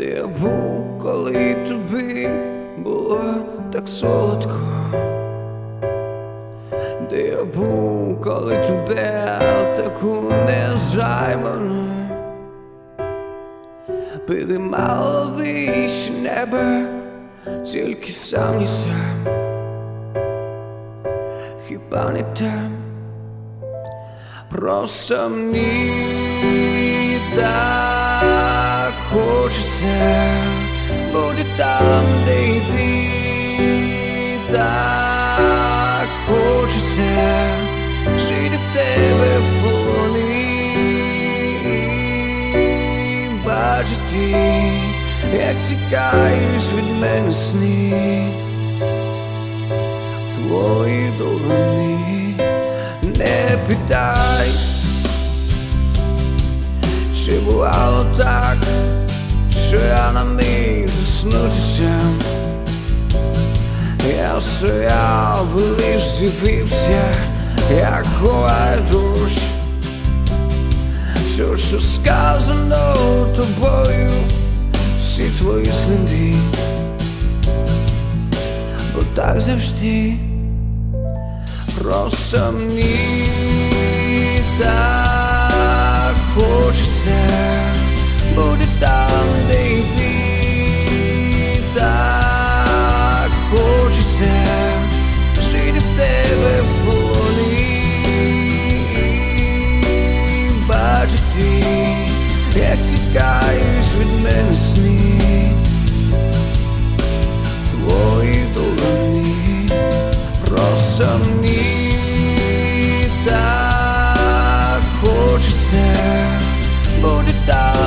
де я був, коли тобі було так солодко, де я був, коли тебе таку незайману? Підіймало вище небо, тільки сам і сам, хіба не там, просто мені так хочеться бути там, де й ти. Так хочеться жити в тебе в полоні бачити, як тікаєш від мене сни твої долоні бувало так, що я не міг заснутися. Я стояв, лиш з'явився, як ховає дощ. Все, що сказано тобою, всі твої сліди, бо так завжди, просто мені так хочеться Стискаюсь від мене сні твої долоні просто мені так хочеться буде так